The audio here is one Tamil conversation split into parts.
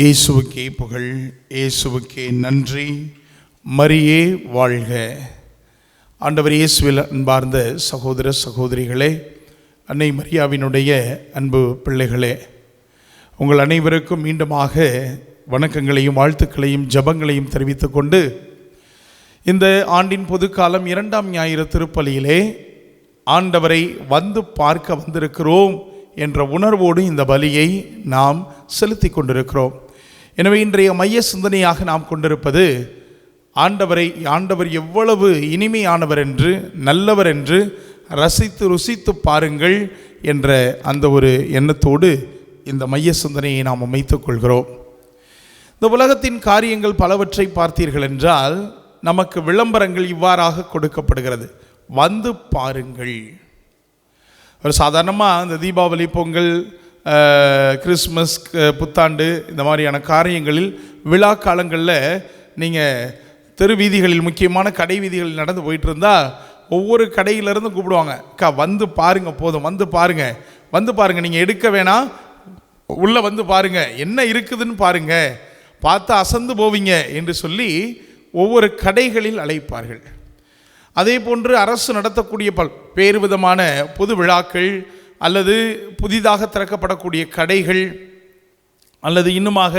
இயேசுவுக்கே புகழ் இயேசுவுக்கே நன்றி. மரியே வாழ்க. ஆண்டவர் இயேசுவில் அன்பார்ந்த சகோதர சகோதரிகளே அன்னை மரியாவினுடைய அன்பு பிள்ளைகளே உங்கள் அனைவருக்கும் மீண்டுமாக வணக்கங்களையும் வாழ்த்துக்களையும் ஜபங்களையும் தெரிவித்துக்கொண்டு இந்த ஆண்டின் பொதுக்காலம் இரண்டாம் ஞாயிறு திருப்பலியிலே ஆண்டவரை வந்து பார்க்க வந்திருக்கிறோம் என்ற உணர்வோடு இந்த பலியை நாம் செலுத்தி கொண்டிருக்கிறோம். எனவே இன்றைய மைய சிந்தனையாக நாம் கொண்டிருப்பது ஆண்டவரை ஆண்டவர் எவ்வளவு இனிமையானவர் என்று நல்லவர் என்று ரசித்து ருசித்து பாருங்கள் என்ற அந்த ஒரு எண்ணத்தோடு இந்த மைய சிந்தனையை நாம் அமைத்துக் கொள்கிறோம். இந்த உலகத்தின் காரியங்கள் பலவற்றை பார்த்தீர்கள் என்றால் நமக்கு விளம்பரங்கள் இவ்வாறாக கொடுக்கப்படுகிறது. வந்து பாருங்கள். ஒரு சாதாரணமாக இந்த தீபாவளி பொங்கல் கிறிஸ்மஸ் புத்தாண்டு இந்த மாதிரியான காரியங்களில் விழா காலங்களில் நீங்கள் தெரு வீதிகளில் முக்கியமான கடை வீதிகளில் நடந்து போயிட்டு இருந்தால் ஒவ்வொரு கடையிலேருந்து கூப்பிடுவாங்க அக்கா வந்து பாருங்கள் போதும் வந்து பாருங்க வந்து பாருங்கள் நீங்கள் எடுக்க வேணாம் உள்ளே வந்து பாருங்க என்ன இருக்குதுன்னு பாருங்கள் பார்த்து அசந்து போவீங்க என்று சொல்லி ஒவ்வொரு கடைகளில் அழைப்பார்கள். அதே போன்று அரசு நடத்தக்கூடிய பல்வேறு விதமான பொது விழாக்கள் அல்லது புதிதாக திறக்கப்படக்கூடிய கடைகள் அல்லது இன்னுமாக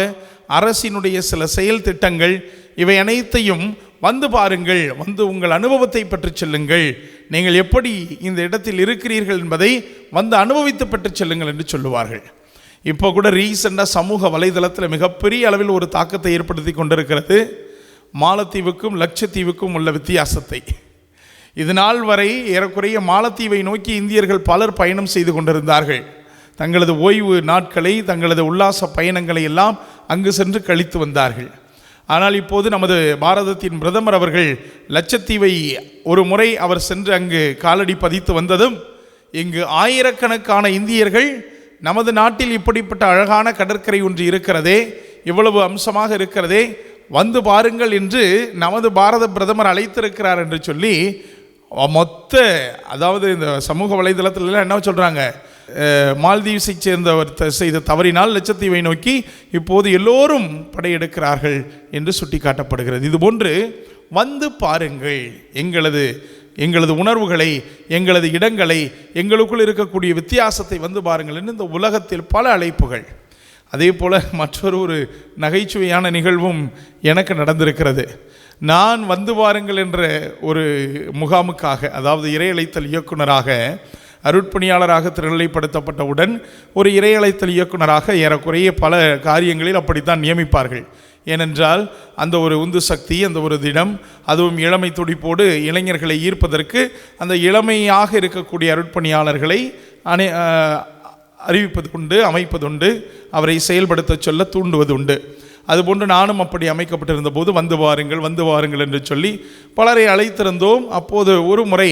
அரசினுடைய சில செயல் திட்டங்கள் இவை அனைத்தையும் வந்து பாருங்கள் வந்து உங்கள் அனுபவத்தை பற்றி செல்லுங்கள். நீங்கள் எப்படி இந்த இடத்தில் இருக்கிறீர்கள் என்பதை வந்து அனுபவித்து பெற்று செல்லுங்கள் என்று சொல்லுவார்கள். இப்போ கூட ரீசெண்டாக சமூக வலைதளத்தில் மிகப்பெரிய அளவில் ஒரு தாக்கத்தை ஏற்படுத்தி கொண்டிருக்கிறது. மாலத்தீவுக்கும் லட்சத்தீவுக்கும் உள்ள வித்தியாசத்தை. இது நாள் வரை ஏறக்குறைய மாலத்தீவை நோக்கி இந்தியர்கள் பலர் பயணம் செய்து கொண்டிருந்தார்கள். தங்களது ஓய்வு நாட்களை தங்களது உல்லாச பயணங்களை எல்லாம் அங்கு சென்று கழித்து வந்தார்கள். ஆனால் இப்போது நமது பாரதத்தின் பிரதமர் அவர்கள் லட்சத்தீவை ஒரு முறை அவர் சென்று அங்கு காலடி பதித்து வந்ததும் இங்கு ஆயிரக்கணக்கான இந்தியர்கள் நமது நாட்டில் இப்படிப்பட்ட அழகான கடற்கரை ஒன்று இருக்கிறதே இவ்வளவு அம்சமாக இருக்கிறதே வந்து பாருங்கள் என்று நமது பாரத பிரதமர் அழைத்திருக்கிறார் என்று சொல்லி மொத்த அதாவது இந்த சமூக வலைதளத்துலலாம் என்ன சொல்கிறாங்க மால்தீவ்ஸை சேர்ந்தவர் த- செய்த தவறினால் லட்சத்தீவை நோக்கி இப்போது எல்லோரும் படையெடுக்கிறார்கள் என்று சுட்டிக்காட்டப்படுகிறது. இதுபோன்று வந்து பாருங்கள். எங்களது எங்களது உணர்வுகளை எங்களது இடங்களை எங்களுக்குள் இருக்கக்கூடிய வித்தியாசத்தை வந்து பாருங்கள் என்று இந்த உலகத்தில் பல அழைப்புகள். அதே போல் மற்றொரு ஒரு நகைச்சுவையான நிகழ்வும் எனக்கு நடந்திருக்கிறது. நான் வந்து வாருங்கள் என்ற ஒரு முகாமுக்காக அதாவது இறையழைத்தல் இயக்குனராக அருட்பணியாளராக திருநிலைப்படுத்தப்பட்டவுடன் ஒரு இறையழைத்தல் இயக்குனராக ஏறக்குறைய பல காரியங்களில் அப்படித்தான் நியமிப்பார்கள். ஏனென்றால் அந்த ஒரு உந்து சக்தி அந்த ஒரு திடம் அதுவும் இளமை துடிப்போடு இளைஞர்களை ஈர்ப்பதற்கு அந்த இளமையாக இருக்கக்கூடிய அருட்பணியாளர்களை அனை அறிவிப்பது உண்டு அமைப்பதுண்டு அவரை செயல்படுத்த சொல்ல தூண்டுவது உண்டு. அதுபோன்று நானும் அப்படி அமைக்கப்பட்டிருந்த போது வந்து வாருங்கள் வந்து வாருங்கள் என்று சொல்லி பலரை அழைத்திருந்தோம். அப்போது ஒரு முறை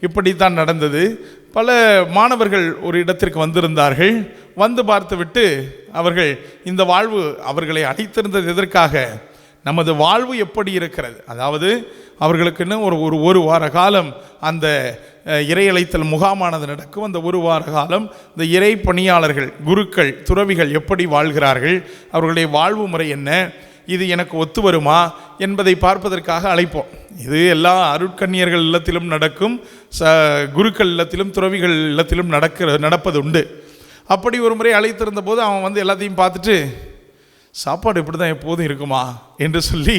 இப்படித்தான் நடந்தது. பல மாணவர்கள் ஒரு இடத்திற்கு வந்திருந்தார்கள். வந்து பார்த்துவிட்டு அவர்கள் இந்த வாழ்வு அவர்களை அழைத்திருந்தது எதற்காக? நமது வாழ்வு எப்படி இருக்கிறது? அதாவது அவர்களுக்குன்னு ஒரு ஒரு ஒரு வார காலம் அந்த இறையலைத்தல் இறையழைத்தல் முகாமானது நடக்கும். அந்த ஒரு வார காலம் இந்த இறை பணியாளர்கள் குருக்கள் துறவிகள் எப்படி வாழ்கிறார்கள்? அவர்களுடைய வாழ்வு முறை என்ன? இது எனக்கு ஒத்து வருமா? என்பதை பார்ப்பதற்காக அழைப்போம். இது எல்லா அருட்கன்னியர்கள் இல்லத்திலும் நடக்கும் ச குருக்கள் இல்லத்திலும் துறவிகள் இல்லத்திலும் நடக்கிற நடப்பது உண்டு அப்படி ஒரு முறை அழைத்திருந்த போது அவன் வந்து எல்லாத்தையும் பார்த்துட்டு சாப்பாடு இப்படி தான் எப்போதும் இருக்குமா? என்று சொல்லி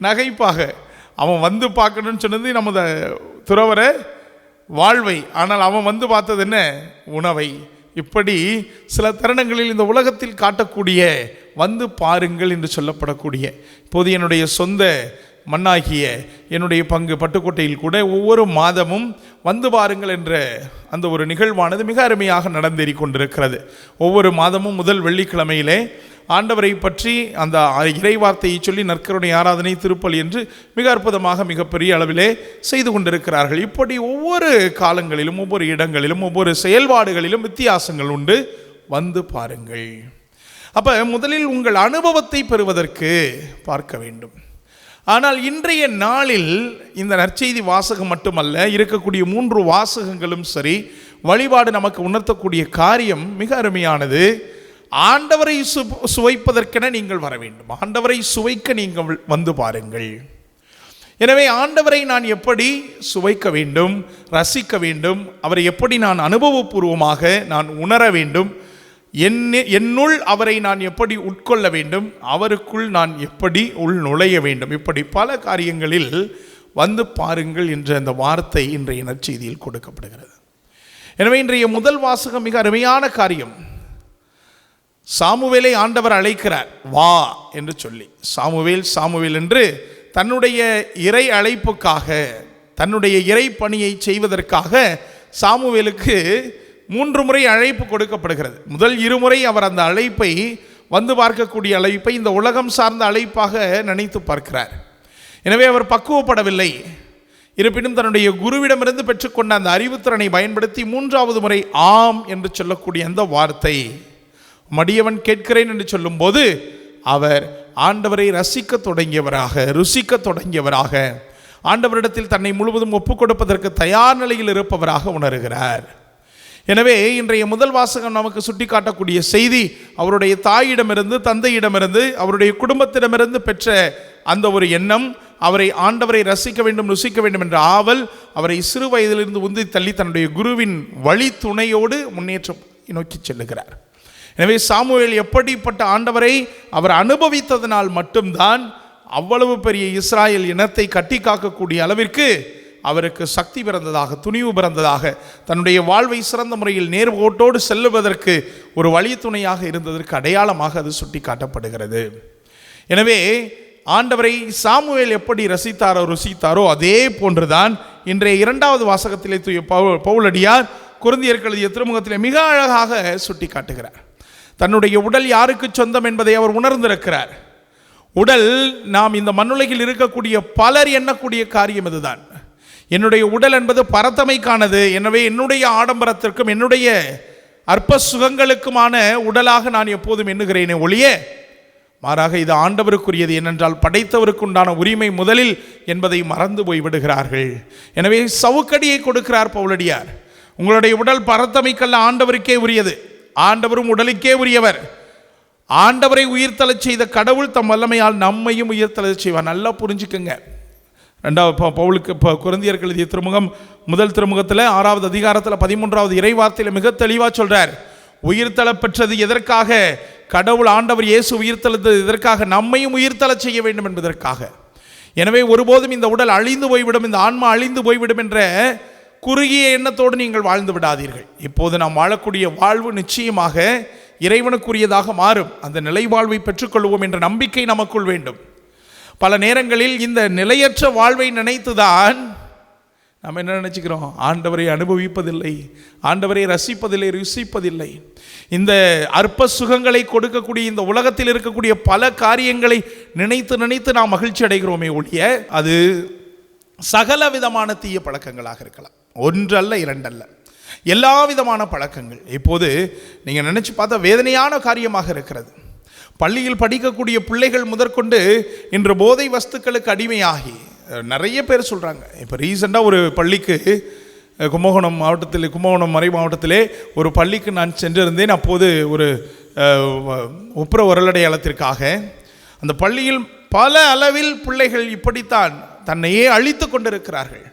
நகைப்பாக அவன் வந்து பார்க்கணும்னு சொன்னது நமது துறவரை வாழ்வை. ஆனால் அவன் வந்து பார்த்தது என்ன? உணவை. இப்படி சில தருணங்களில் இந்த உலகத்தில் காட்டக்கூடிய வந்து பாருங்கள் என்று சொல்லப்படக்கூடிய இப்போது என்னுடைய சொந்த மண்ணாகிய என்னுடைய பங்கு பட்டுக்கோட்டையில் கூட ஒவ்வொரு மாதமும் வந்து பாருங்கள் என்ற அந்த ஒரு நிகழ்வானது மிக அருமையாக நடந்தேறி கொண்டிருக்கிறது. ஒவ்வொரு மாதமும் முதல் வெள்ளிக்கிழமையிலே ஆண்டவரை பற்றி அந்த இறைவார்த்தையை சொல்லி நற்கருடைய ஆராதனை திருப்பலி என்று மிக அற்புதமாக மிகப்பெரிய அளவிலே செய்து கொண்டிருக்கிறார்கள். இப்படி ஒவ்வொரு காலங்களிலும் ஒவ்வொரு இடங்களிலும் ஒவ்வொரு செயல்பாடுகளிலும் வித்தியாசங்கள் உண்டு. வந்து பாருங்கள். அப்போ முதலில் உங்கள் அனுபவத்தை பெறுவதற்கு பார்க்க வேண்டும். ஆனால் இன்றைய நாளில் இந்த நற்செய்தி வாசகம் மட்டுமல்ல இருக்கக்கூடிய மூன்று வாசகங்களும் சரி வழிபாடு நமக்கு உணர்த்தக்கூடிய காரியம் மிக அருமையானது. ஆண்டவரை சு சுவைப்பதற்கென நீங்கள் வர வேண்டும். ஆண்டவரை சுவைக்க நீங்கள் வந்து பாருங்கள். எனவே ஆண்டவரை நான் எப்படி சுவைக்க வேண்டும் ரசிக்க வேண்டும் அவரை எப்படி நான் அனுபவபூர்வமாக நான் உணர வேண்டும் என்ன என்னுள் அவரை நான் எப்படி உட்கொள்ள வேண்டும் அவருக்குள் நான் எப்படி உள் நுழைய வேண்டும் இப்படி பல காரியங்களில் வந்து பாருங்கள் என்ற அந்த வார்த்தை இன்றைய நற்செய்தியில் கொடுக்கப்படுகிறது. எனவே இன்றைய முதல் வாசகம் மிக அருமையான காரியம். சாமுவேலை ஆண்டவர் அழைக்கிறார் வா என்று சொல்லி. சாமுவேல் சாமுவேல் என்று தன்னுடைய இறை அழைப்புக்காக தன்னுடைய இறை பணியை செய்வதற்காக சாமுவேலுக்கு மூன்று முறை அழைப்பு கொடுக்கப்படுகிறது. முதல் இருமுறை அவர் அந்த அழைப்பை வந்து பார்க்கக்கூடிய அழைப்பை இந்த உலகம் சார்ந்த அழைப்பாக நினைத்து பார்க்கிறார். எனவே அவர் பக்குவப்படவில்லை. இருப்பினும் தன்னுடைய குருவிடமிருந்து பெற்றுக்கொண்ட அந்த அறிவுத்திறனை பயன்படுத்தி மூன்றாவது முறை ஆம் என்று சொல்லக்கூடிய அந்த வார்த்தை மடியவன் கேட்கிறேன் என்று சொல்லும்போது அவர் ஆண்டவரை ரசிக்க தொடங்கியவராக ருசிக்க தொடங்கியவராக ஆண்டவரிடத்தில் தன்னை முழுவதும் ஒப்புக் கொடுப்பதற்கு தயார் நிலையில் இருப்பவராக உணர்கிறார். எனவே இன்றைய முதல் வாசகம் நமக்கு சுட்டிக்காட்டக்கூடிய செய்தி அவருடைய தாயிடமிருந்து தந்தையிடமிருந்து அவருடைய குடும்பத்திடமிருந்து பெற்ற அந்த ஒரு எண்ணம் அவரை ஆண்டவரை ரசிக்க வேண்டும் ருசிக்க வேண்டும் என்ற ஆவல் அவரை சிறு வயதிலிருந்து உந்தி தள்ளி தன்னுடைய குருவின் வழி துணையோடு முன்னேற்றம் நோக்கி செல்லுகிறார். எனவே சாமுவேல் எப்படிப்பட்ட ஆண்டவரை அவர் அனுபவித்ததனால் மட்டும்தான் அவ்வளவு பெரிய இஸ்ராயல் இனத்தை கட்டி காக்கக்கூடிய அளவிற்கு அவருக்கு சக்தி பிறந்ததாக துணிவு பிறந்ததாக தன்னுடைய வாழ்வை சிறந்த முறையில் நேர்கோட்டோடு செல்லுவதற்கு ஒரு வழித்துணையாக இருந்ததற்கு அடையாளமாக அது சுட்டி காட்டப்படுகிறது எனவே ஆண்டவரை சாமுவேல் எப்படி ரசித்தாரோ ருசித்தாரோ அதே போன்றுதான் இன்றைய இரண்டாவது வாசகத்திலே தூய பவு- பவுலடியார் குருந்தியர்கள் திருமுகத்திலே மிக அழகாக சுட்டி காட்டுகிறார் தன்னுடைய உடல் யாருக்கு சொந்தம் என்பதை அவர் உணர்ந்திருக்கிறார். உடல் நாம் இந்த மண்ணுலகில் இருக்கக்கூடிய பலர் எண்ணக்கூடிய காரியம் இதுதான். என்னுடைய உடல் என்பது பரத்தமைக்கானது. எனவே என்னுடைய ஆடம்பரத்திற்கும் என்னுடைய அற்ப சுகங்களுக்குமான உடலாக நான் எப்போதும் எண்ணுகிறேனே ஒழிய மாறாக இது ஆண்டவருக்குரியது ஏனென்றால் படைத்தவருக்குண்டான உரிமை முதலில் என்பதை மறந்து போய் விடுகிறார்கள். எனவே சவுக்கடியை கொடுக்கிறார் பவுலடியார். உங்களுடைய உடல் பரத்தமைக்கல்ல ஆண்டவருக்கே உரியது. ஆண்டவரும் உடலுக்கே உரியவர். ஆண்டவரை உயிர்த்தலச் செய்த கடவுள் தம் வல்லமையால் நம்மையும் உயிர்த்தலச் செய்வார். நல்லா புரிஞ்சுக்கங்க. ரெண்டாவது ப- பவுலுக்கு இப்போ குருந்தியர்கள் எழுதிய திருமுகம் முதல் திருமுகத்தில் ஆறாவது அதிகாரத்தில் பதிமூன்றாவது இறைவார்த்தையில் மிக தெளிவாக சொல்கிறார் உயிர்த்தல பெற்றது எதற்காக? கடவுள் ஆண்டவர் இயேசு உயிர்த்தளது எதற்காக? நம்மையும் உயிர்த்தலச் செய்ய வேண்டும் என்பதற்காக. எனவே ஒருபோதும் இந்த உடல் அழிந்து போய்விடும் இந்த ஆன்மா அழிந்து போய்விடும் என்ற குறுகிய எண்ணத்தோடு நீங்கள் வாழ்ந்து விடாதீர்கள். இப்போது நாம் வாழக்கூடிய வாழ்வு நிச்சயமாக இறைவனுக்குரியதாக மாறும். அந்த நிலை வாழ்வை பெற்றுக்கொள்வோம் என்ற நம்பிக்கை நமக்குள் வேண்டும். பல நேரங்களில் இந்த நிலையற்ற வாழ்வை நினைத்துதான் நம்ம என்ன நினச்சிக்கிறோம்? ஆண்டவரை அனுபவிப்பதில்லை ஆண்டவரை ரசிப்பதில்லை ருசிப்பதில்லை. இந்த அற்ப சுகங்களை கொடுக்கக்கூடிய இந்த உலகத்தில் இருக்கக்கூடிய பல காரியங்களை நினைத்து நினைத்து நாம் மகிழ்ச்சி அடைகிறோமே ஒழிய அது சகல விதமான தீய பழக்கங்களாக இருக்கலாம். ஒன்றல்ல இரண்டல்ல. எல்லா விதமான பழக்கங்கள். இப்போது நீங்கள் நினச்சி பார்த்தா வேதனையான காரியமாக இருக்கிறது. பள்ளியில் படிக்கக்கூடிய பிள்ளைகள் முதற்கொண்டு இன்று போதை வஸ்துக்களுக்கு அடிமையாகி நிறைய பேர் சொல்கிறாங்க இப்போ ரீசெண்டாக ஒரு பள்ளிக்கு கும்பகோணம் மாவட்டத்தில் கும்பகோணம் மறை மாவட்டத்திலே ஒரு பள்ளிக்கு நான் சென்றிருந்தேன். அப்போது ஒரு அஹ், வரலடையாளத்திற்காக உரலடையாளத்திற்காக அந்த பள்ளியில் பல அளவில் பிள்ளைகள் இப்படித்தான் தன்னையே அழித்து கொண்டிருக்கிறார்கள்.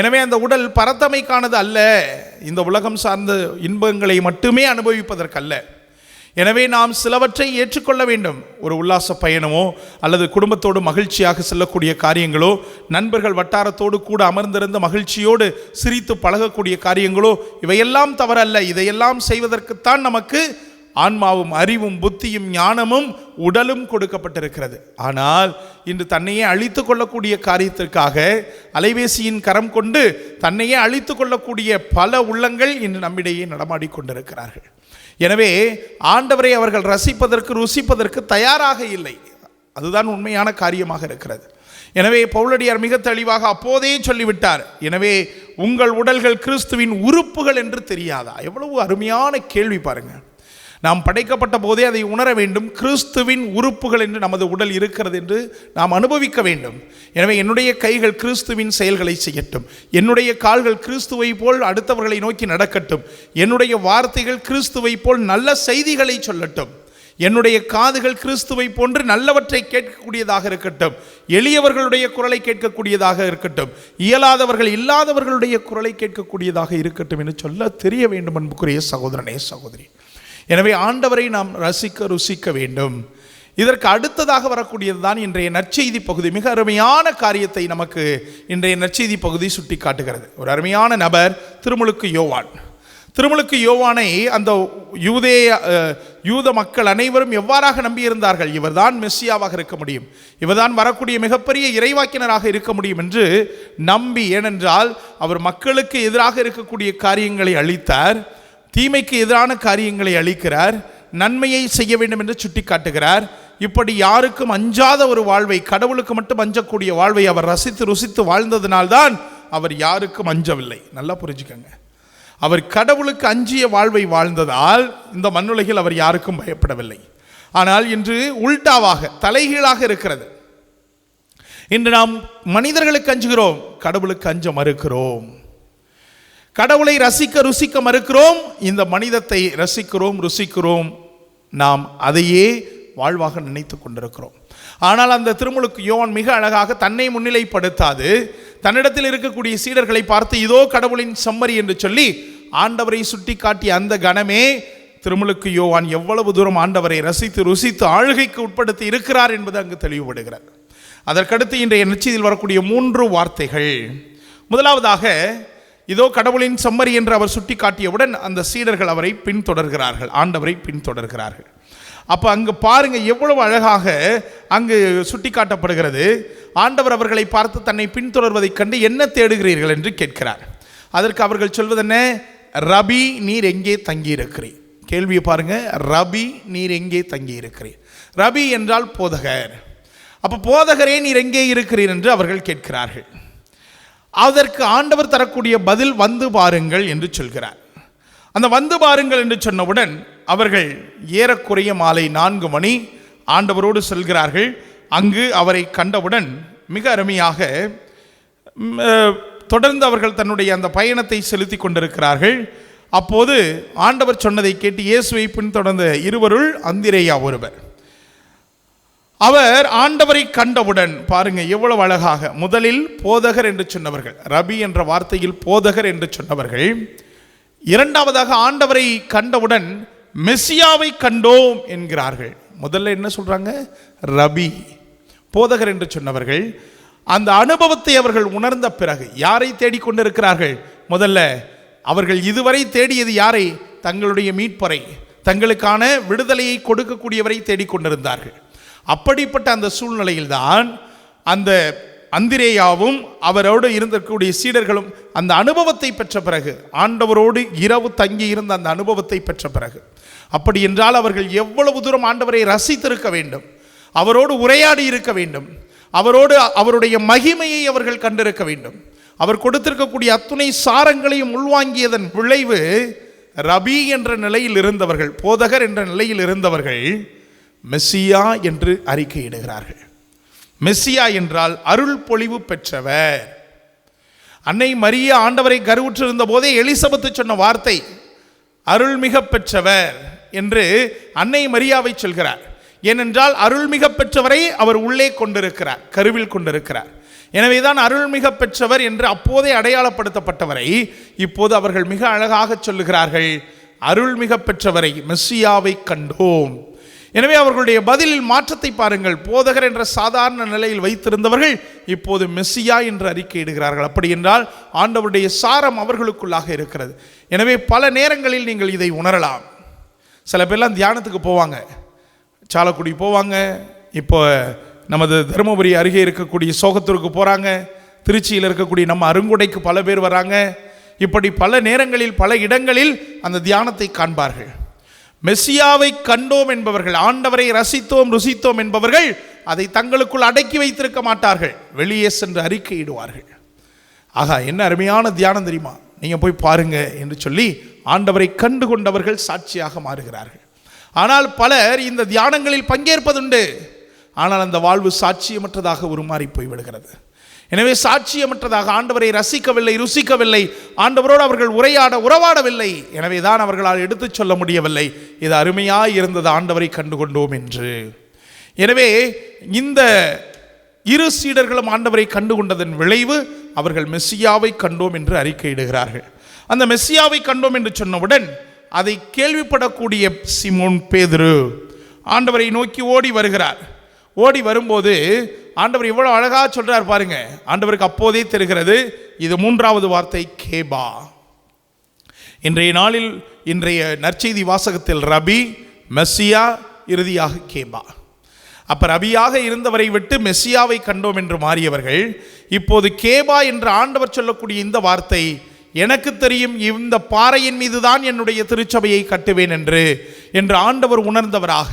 எனவே அந்த உடல் பரத்தமைக்கானது அல்ல. இந்த உலகம் சார்ந்த இன்பங்களை மட்டுமே அனுபவிப்பதற்கல்ல. எனவே நாம் சிலவற்றை ஏற்றுக்கொள்ள வேண்டும். ஒரு உல்லாச பயணமோ அல்லது குடும்பத்தோடு மகிழ்ச்சியாக செல்லக்கூடிய காரியங்களோ நண்பர்கள் வட்டாரத்தோடு கூட அமர்ந்திருந்த மகிழ்ச்சியோடு சிரித்து பழகக்கூடிய காரியங்களோ இவையெல்லாம் தவறல்ல. இதையெல்லாம் செய்வதற்குத்தான் நமக்கு ஆன்மாவும் அறிவும் புத்தியும் ஞானமும் உடலும் கொடுக்கப்பட்டிருக்கிறது. ஆனால் இன்று தன்னையே அழித்து கொள்ளக்கூடிய காரியத்திற்காக அலைபேசியின் கரம் கொண்டு தன்னையே அழித்து கொள்ளக்கூடிய பல உள்ளங்கள் இன்று நம்மிடையே நடமாடிக்கொண்டிருக்கிறார்கள் எனவே ஆண்டவரை அவர்கள் ரசிப்பதற்கு ருசிப்பதற்கு தயாராக இல்லை. அதுதான் உண்மையான காரியமாக இருக்கிறது. எனவே பவுலடியார் மிக தெளிவாக அப்போதே சொல்லிவிட்டார். எனவே உங்கள் உடல்கள் கிறிஸ்துவின் உறுப்புகள் என்று தெரியாதா? எவ்வளவு அருமையான கேள்வி பாருங்கள் நாம் படைக்கப்பட்ட போதே அதை உணர வேண்டும். கிறிஸ்துவின் உறுப்புகள் என்று நமது உடல் இருக்கிறது என்று நாம் அனுபவிக்க வேண்டும். எனவே என்னுடைய கைகள் கிறிஸ்துவின் செயல்களை செய்யட்டும். என்னுடைய கால்கள் கிறிஸ்துவை போல் அடுத்தவர்களை நோக்கி நடக்கட்டும். என்னுடைய வார்த்தைகள் கிறிஸ்துவை போல் நல்ல செய்திகளை சொல்லட்டும். என்னுடைய காதுகள் கிறிஸ்துவை போன்று நல்லவற்றை கேட்கக்கூடியதாக இருக்கட்டும். எளியவர்களுடைய குரலை கேட்கக்கூடியதாக இருக்கட்டும். இயலாதவர்கள் இல்லாதவர்களுடைய குரலை கேட்கக்கூடியதாக இருக்கட்டும் என்று சொல்ல தெரிய வேண்டும் அன்புக்குரிய சகோதரனே சகோதரி. எனவே ஆண்டவரை நாம் ரசிக்க ருசிக்க வேண்டும். இதற்கு அடுத்ததாக வரக்கூடியது தான் இன்றைய நற்செய்தி பகுதி. மிக அருமையான காரியத்தை நமக்கு இன்றைய நற்செய்தி பகுதி சுட்டி காட்டுகிறது ஒரு அருமையான நபர் திருமுழுக்கு யோவான். திருமுழுக்கு யோவானை அந்த யூதே யூத மக்கள் அனைவரும் எவ்வாறாக நம்பியிருந்தார்கள்? இவர்தான் மெஸ்ஸியாவாக இருக்க முடியும். இவர்தான் வரக்கூடிய மிகப்பெரிய இறைவாக்கினராக இருக்க முடியும் என்று நம்பி ஏனென்றால் அவர் மக்களுக்கு எதிராக இருக்கக்கூடிய காரியங்களை அளித்தார் தீமைக்கு எதிரான காரியங்களை அளிக்கிறார் நன்மையை செய்ய வேண்டும் என்று சுட்டி காட்டுகிறார் இப்படி யாருக்கும் அஞ்சாத ஒரு வாழ்வை கடவுளுக்கு மட்டும் அஞ்சக்கூடிய வாழ்வை அவர் ரசித்து ருசித்து வாழ்ந்ததினால்தான் அவர் யாருக்கும் அஞ்சவில்லை. நல்லா புரிஞ்சுக்கங்க. அவர் கடவுளுக்கு அஞ்சிய வாழ்வை வாழ்ந்ததால் இந்த மண்ணுலகில் அவர் யாருக்கும் பயப்படவில்லை. ஆனால் இன்று உல்டாவாக தலைகீழாக இருக்கிறது. இன்று நாம் மனிதர்களுக்கு அஞ்சுகிறோம் கடவுளுக்கு அஞ்ச மறுக்கிறோம். கடவுளை ரசிக்க ருசிக்க மறுக்கிறோம். இந்த மனிதத்தை ரசிக்கிறோம் ருசிக்கிறோம். நாம் அதையே வாழ்வாக நினைத்து கொண்டிருக்கிறோம். ஆனால் அந்த திருமுழுக்கு யோவான் மிக அழகாக தன்னை முன்னிலைப்படுத்தாது. தன்னிடத்தில் இருக்கக்கூடிய சீடர்களை பார்த்து இதோ கடவுளின் சம்மரி என்று சொல்லி ஆண்டவரை சுட்டி காட்டிய அந்த கணமே திருமுழுக்கு யோவான் எவ்வளவு தூரம் ஆண்டவரை ரசித்து ருசித்து ஆளுகைக்கு உட்படுத்தி இருக்கிறார் என்பது அங்கு தெளிவுபடுகிறார் அதற்கடுத்து இன்றைய நிச்சயத்தில் வரக்கூடிய மூன்று வார்த்தைகள். முதலாவதாக இதோ கடவுளின் சம்மரி என்று அவர் சுட்டி காட்டியவுடன் அந்த சீடர்கள் அவரை பின்தொடர்கிறார்கள் ஆண்டவரை பின்தொடர்கிறார்கள். அப்போ அங்கு பாருங்க எவ்வளவு அழகாக அங்கு சுட்டி காட்டப்படுகிறது ஆண்டவர் அவர்களை பார்த்து தன்னை பின்தொடர்வதைக் கண்டு என்ன தேடுகிறீர்கள் என்று கேட்கிறார். அதற்கு அவர்கள் சொல்வதென்ன? ரபி நீர் எங்கே தங்கியிருக்கிறீர்? கேள்வியை பாருங்க ரபி நீர் எங்கே தங்கியிருக்கிறீர்? ரபி என்றால் போதகர். அப்போ போதகரே நீர் எங்கே இருக்கிறீர் என்று அவர்கள் கேட்கிறார்கள். அதற்கு ஆண்டவர் தரக்கூடிய பதில் வந்து பாருங்கள் என்று சொல்கிறார். அந்த வந்து பாருங்கள் என்று சொன்னவுடன் அவர்கள் ஏறக்குறைய மாலை நான்கு மணி ஆண்டவரோடு செல்கிறார்கள். அங்கு அவரை கண்டவுடன் மிக அருமையாக தொடர்ந்து அவர்கள் தன்னுடைய அந்த பயணத்தை செலுத்தி கொண்டிருக்கிறார்கள். அப்போது ஆண்டவர் சொன்னதை கேட்டு இயேசுவை பின்தொடர்ந்த இருவருள் அந்திரேயா ஒருவர். அவர் ஆண்டவரை கண்டவுடன் பாருங்க எவ்வளவு அழகாக. முதலில் போதகர் என்று சொன்னவர்கள் ரபி என்ற வார்த்தையில் போதகர் என்று சொன்னவர்கள் இரண்டாவதாக ஆண்டவரை கண்டவுடன் மெஸ்ஸியாவை கண்டோம் என்கிறார்கள். முதல்ல என்ன சொல்றாங்க? ரபி போதகர் என்று சொன்னவர்கள். அந்த அனுபவத்தை அவர்கள் உணர்ந்த பிறகு யாரை தேடிக்கொண்டிருக்கிறார்கள்? முதல்ல அவர்கள் இதுவரை தேடியது யாரை? தங்களுடைய மீட்பறை தங்களுக்கான விடுதலையை கொடுக்கக்கூடியவரை தேடிக்கொண்டிருந்தார்கள். அப்படிப்பட்ட அந்த சூழ்நிலையில்தான் அந்த அந்திரேயாவும் அவரோடு இருந்திருக்கக்கூடிய சீடர்களும் அந்த அனுபவத்தை பெற்ற பிறகு ஆண்டவரோடு இரவு தங்கி இருந்த அந்த அனுபவத்தை பெற்ற பிறகு அப்படி என்றால் அவர்கள் எவ்வளவு தூரம் ஆண்டவரை ரசித்திருக்க வேண்டும் அவரோடு உரையாடி இருக்க வேண்டும் அவரோடு அவருடைய மகிமையை அவர்கள் கண்டிருக்க வேண்டும். அவர் கொடுத்திருக்கக்கூடிய அத்துணை சாரங்களையும் உள்வாங்கியதன் விளைவு ரபி என்ற நிலையில் இருந்தவர்கள் போதகர் என்ற நிலையில் இருந்தவர்கள் மெஸ்ஸியா என்று அறிக்கையிடுகிறார்கள். மெஸ்ஸியா என்றால் அருள் பொழிவு பெற்றவர். அன்னை மரியா ஆண்டவரை கருவுற்றிருந்த போதே எலிசபெத்து சொன்ன வார்த்தை அருள்மிக பெற்றவர் என்று அன்னை மரியாவை சொல்கிறார். ஏனென்றால் அருள்மிக பெற்றவரை அவர் உள்ளே கொண்டிருக்கிறார் கருவில் கொண்டிருக்கிறார். எனவேதான் அருள்மிக பெற்றவர் என்று அப்போதே அடையாளப்படுத்தப்பட்டவரை இப்போது அவர்கள் மிக அழகாக சொல்லுகிறார்கள் அருள்மிக பெற்றவரை மெஸ்ஸியாவை கண்டோம். எனவே அவர்களுடைய பதிலில் மாற்றத்தை பாருங்கள். போதகர் என்ற சாதாரண நிலையில் வைத்திருந்தவர்கள் இப்போது மெஸ்ஸியா என்று அறிக்கையிடுகிறார்கள். அப்படி என்றால் ஆண்டவருடைய சாரம் அவர்களுக்குள்ளாக இருக்கிறது. எனவே பல நேரங்களில் நீங்கள் இதை உணரலாம். சில பேர்லாம் தியானத்துக்கு போவாங்க. சாலக்குடி போவாங்க. இப்போ நமது தருமபுரி அருகே இருக்கக்கூடிய சோகத்தூருக்கு போகிறாங்க திருச்சியில் இருக்கக்கூடிய நம்ம அருங்குடைக்கு பல பேர் வராங்க. இப்படி பல நேரங்களில் பல இடங்களில் அந்த தியானத்தை காண்பார்கள். மெஸ்ஸியாவை கண்டோம் என்பவர்கள் ஆண்டவரை ரசித்தோம் ருசித்தோம் என்பவர்கள் அதை தங்களுக்குள் அடக்கி வைத்திருக்க மாட்டார்கள். வெளியே சென்று அறிக்கையிடுவார்கள். ஆகா என்ன அருமையான தியானம் தெரியுமா? நீங்கள் போய் பாருங்க என்று சொல்லி ஆண்டவரை கண்டு கொண்டவர்கள் சாட்சியாக மாறுகிறார்கள். ஆனால் பலர் இந்த தியானங்களில் பங்கேற்பதுண்டு. ஆனால் அந்த வாழ்வு சாட்சியமற்றதாக உருமாறி போய்விடுகிறது. எனவே சாட்சியமற்றதாக ஆண்டவரை ரசிக்கவில்லை ருசிக்கவில்லை. ஆண்டவரோடு அவர்கள் உரையாட உறவாடவில்லை. எனவே தான் அவர்களால் எடுத்துச் சொல்ல முடியவில்லை. இது அருமையாய் இருந்தது ஆண்டவரை கண்டுகொண்டோம் என்று. எனவே இந்த இரு சீடர்களும் ஆண்டவரை கண்டுகொண்டதன் விளைவு அவர்கள் மெஸ்ஸியாவை கண்டோம் என்று அறிக்கையிடுகிறார்கள். அந்த மெஸ்ஸியாவை கண்டோம் என்று சொன்னவுடன் அதை கேள்விப்படக்கூடிய சிமோன் பேதுரு ஆண்டவரை நோக்கி ஓடி வருகிறார். ஓடி வரும்போது ஆண்டவர் இவ்வளோ அழகாக சொல்கிறார் பாருங்க. ஆண்டவருக்கு அப்போதே தெரிகிறது இது மூன்றாவது வார்த்தை கேபா. இன்றைய நாளில் இன்றைய நற்செய்தி வாசகத்தில் ரபி மெஸ்ஸியா இறுதியாக கேபா. அப்போ ரபியாக இருந்தவரை விட்டு மெஸ்ஸியாவை கண்டோம் என்று மாறியவர்கள் இப்போது கேபா என்று ஆண்டவர் சொல்லக்கூடிய இந்த வார்த்தை எனக்கு தெரியும் இந்த பாறையின் மீதுதான் என்னுடைய திருச்சபையை கட்டுவேன் என்று என்று ஆண்டவர் உணர்ந்தவராக.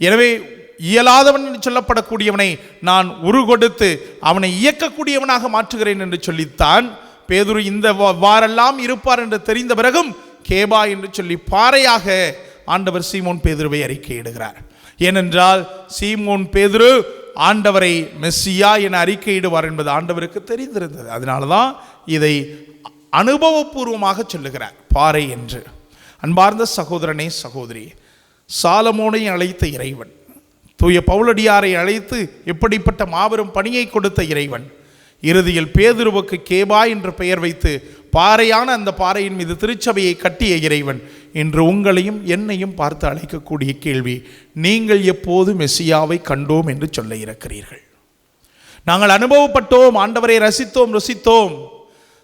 எனவே இயலாதவன் என்று சொல்லப்படக்கூடியவனை நான் உருகொடுத்து அவனை இயக்கக்கூடியவனாக மாற்றுகிறேன் என்று சொல்லித்தான். பேதுரு இந்த வாரெல்லாம் இருப்பார் என்று தெரிந்த பிறகும் கேபா என்று சொல்லி பாறையாக ஆண்டவர் சீமோன் பேதுருவை அறிக்கையிடுகிறார் ஏனென்றால் சீமோன் பேதுரு ஆண்டவரை மெஸ்ஸியா என அறிக்கையிடுவார் என்பது ஆண்டவருக்கு தெரிந்திருந்தது. அதனால தான் இதை அனுபவபூர்வமாக சொல்லுகிறார். பாறை என்று. அன்பார்ந்த சகோதரனே சகோதரி சாலமோனை அழைத்த இறைவன் தூய பவுலடியாரை அழைத்து எப்படிப்பட்ட மாபெரும் பணியை கொடுத்த இறைவன். இறுதியில் பேதுருவுக்கு கேபா என்று பெயர் வைத்து பாறையான அந்த பாறையின் மீது திருச்சபையை கட்டிய இறைவன். இன்று உங்களையும் என்னையும் பார்த்து அழைக்கக்கூடிய கேள்வி நீங்கள் எப்போது மெஸ்ஸியாவை கண்டோம் என்று சொல்ல இருக்கிறீர்கள்? நாங்கள் அனுபவப்பட்டோம் ஆண்டவரை ரசித்தோம் ருசித்தோம்.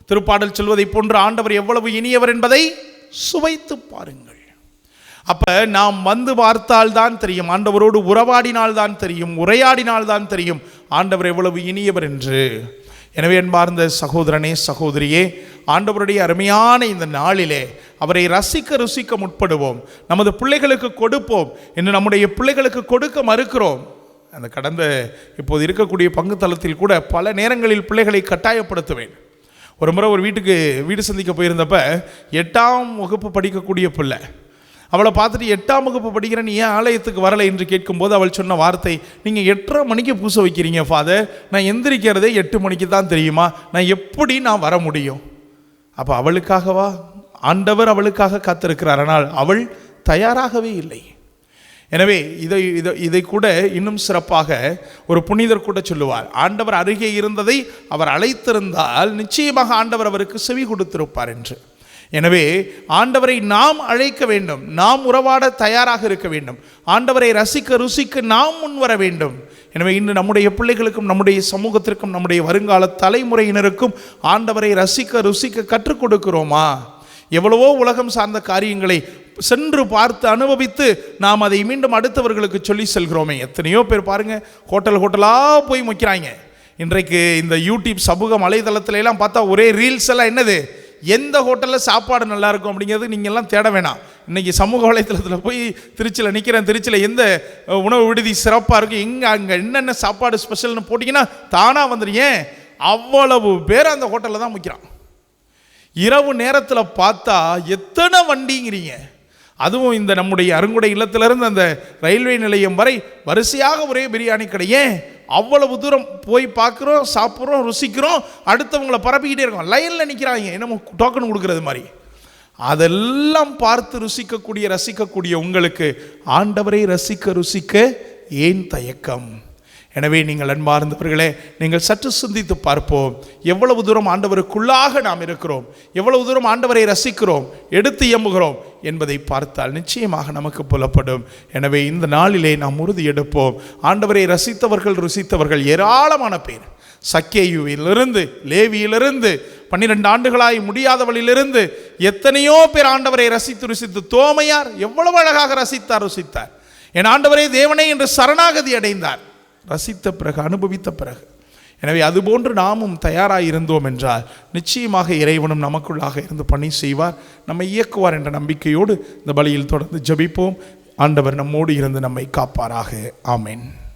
திருப்பாடல் சொல்வதைப் போன்று ஆண்டவர் எவ்வளவு இனியவர் என்பதை சுவைத்து பாருங்கள். அப்போ நாம் வந்து பார்த்தால் தான் தெரியும். ஆண்டவரோடு உறவாடினால்தான் தெரியும். உரையாடினால்தான் தெரியும். ஆண்டவர் எவ்வளவு இனியவர் என்று. எனவே என்பார்ந்த சகோதரனே சகோதரியே ஆண்டவருடைய அருமையான இந்த நாளிலே அவரை ரசிக்க ருசிக்க முற்படுவோம். நமது பிள்ளைகளுக்கு கொடுப்போம். என்று நம்முடைய பிள்ளைகளுக்கு கொடுக்க மறுக்கிறோம். அந்த கடந்த இப்போது இருக்கக்கூடிய பங்கு தளத்தில் கூட பல நேரங்களில் பிள்ளைகளை கட்டாயப்படுத்துவேன். ஒரு முறை ஒரு வீட்டுக்கு வீடு சந்திக்க போயிருந்தப்ப எட்டாம் வகுப்பு படிக்கக்கூடிய பிள்ளை. அவளை பார்த்துட்டு எட்டாம் வகுப்பு படிக்கிற நீ ஏன் ஆலயத்துக்கு வரலை என்று கேட்கும்போது அவள் சொன்ன வார்த்தை நீங்கள் எட்டரை மணிக்கு பூசை வைக்கிறீங்க ஃபாதர் நான் எந்திரிக்கிறதே எட்டு மணிக்கு தான் தெரியுமா? நான் எப்படி நான் வர முடியும்? அப்போ அவளுக்காகவா? ஆண்டவர் அவளுக்காக காத்திருக்கிறார். ஆனால் அவள் தயாராகவே இல்லை. எனவே இதை இதை இதை கூட இன்னும் சிறப்பாக ஒரு புனிதர் கூட சொல்லுவார். ஆண்டவர் அருகே இருந்ததை அவர் அழைத்திருந்தால் நிச்சயமாக ஆண்டவர் அவருக்கு செவி கொடுத்திருப்பார் என்று. எனவே ஆண்டவரை நாம் அழைக்க வேண்டும். நாம் உறவாட தயாராக இருக்க வேண்டும். ஆண்டவரை ரசிக்க ருசிக்க நாம் முன்வர வேண்டும். எனவே இன்று நம்முடைய பிள்ளைகளுக்கும் நம்முடைய சமூகத்திற்கும் நம்முடைய வருங்கால தலைமுறையினருக்கும் ஆண்டவரை ரசிக்க ருசிக்க கற்றுக் கொடுக்கிறோமா? எவ்வளவோ உலகம் சார்ந்த காரியங்களை சென்று பார்த்து அனுபவித்து நாம் அதை மீண்டும் அடுத்தவர்களுக்கு சொல்லி செல்கிறோமே. எத்தனையோ பேர் பாருங்கள் ஹோட்டல் ஹோட்டலாக போய் முக்கிறாங்க. இன்றைக்கு இந்த யூடியூப் சமூக வலைதளத்துல எல்லாம் பார்த்தா ஒரே ரீல்ஸ் எல்லாம் என்னது? எந்த ஹோட்டலில் சாப்பாடு நல்லாயிருக்கும் அப்படிங்கிறது நீங்கள்லாம் தேட வேணாம். இன்றைக்கி சமூக வலைத்தளத்தில் போய் திருச்சியில் நிற்கிறேன் திருச்சியில் எந்த உணவு விடுதி சிறப்பாக இருக்கும் எங்கே அங்கே என்னென்ன சாப்பாடு ஸ்பெஷல்னு போட்டிங்கன்னா தானாக வந்துடுங்க அவ்வளவு பேர் அந்த ஹோட்டலில் தான் முக்கிறான். இரவு நேரத்தில் பார்த்தா எத்தனை வண்டிங்கிறீங்க? அதுவும் இந்த நம்முடைய அருங்குடை இல்லத்திலிருந்து அந்த ரயில்வே நிலையம் வரை வரிசையாக ஒரே பிரியாணி கடை. ஏன்? அவ்வளவு தூரம் போய் பார்க்குறோம் சாப்பிட்றோம் ருசிக்கிறோம் அடுத்தவங்கள பரப்பிக்கிட்டே இருக்கோம். லைனில் நிற்கிறாங்க என்னமோ டோக்கன் கொடுக்கறது மாதிரி. அதெல்லாம் பார்த்து ருசிக்கக்கூடிய ரசிக்கக்கூடிய உங்களுக்கு ஆண்டவரை ரசிக்க ருசிக்க ஏன் தயக்கம்? எனவே நீங்கள் அன்பார்ந்தவர்களே நீங்கள் சற்று சிந்தித்து பார்ப்போம். எவ்வளவு தூரம் ஆண்டவருக்குள்ளாக நாம் இருக்கிறோம். எவ்வளவு தூரம் ஆண்டவரை ரசிக்கிறோம். எடுத்து எம்புகிறோம் என்பதை பார்த்தால் நிச்சயமாக நமக்கு புலப்படும். எனவே இந்த நாளிலே நாம் உறுதி எடுப்போம். ஆண்டவரை ரசித்தவர்கள் ருசித்தவர்கள் ஏராளமான பேர். சக்கேயுவிலிருந்து லேவியிலிருந்து பன்னிரெண்டு ஆண்டுகளாய் முடியாதவளிலிருந்து எத்தனையோ பேர் ஆண்டவரை ரசித்து ருசித்து தோமையார் எவ்வளவு அழகாக ரசித்தார் ருசித்தார். என் ஆண்டவரே தேவனே என்று சரணாகதி அடைந்தார். ரசித்த பிறகு அனுபவித்த பிறகு. எனவே அதுபோன்று நாமும் தயாராக இருந்தோம் என்றால் நிச்சயமாக இறைவனும் நமக்குள்ளாக இருந்து பணி செய்வார். நம்மை இயக்குவார் என்ற நம்பிக்கையோடு இந்த பலியில் தொடர்ந்து ஜெபிப்போம். ஆண்டவர் நம்மோடு இருந்து நம்மை காப்பாராக. ஆமேன்.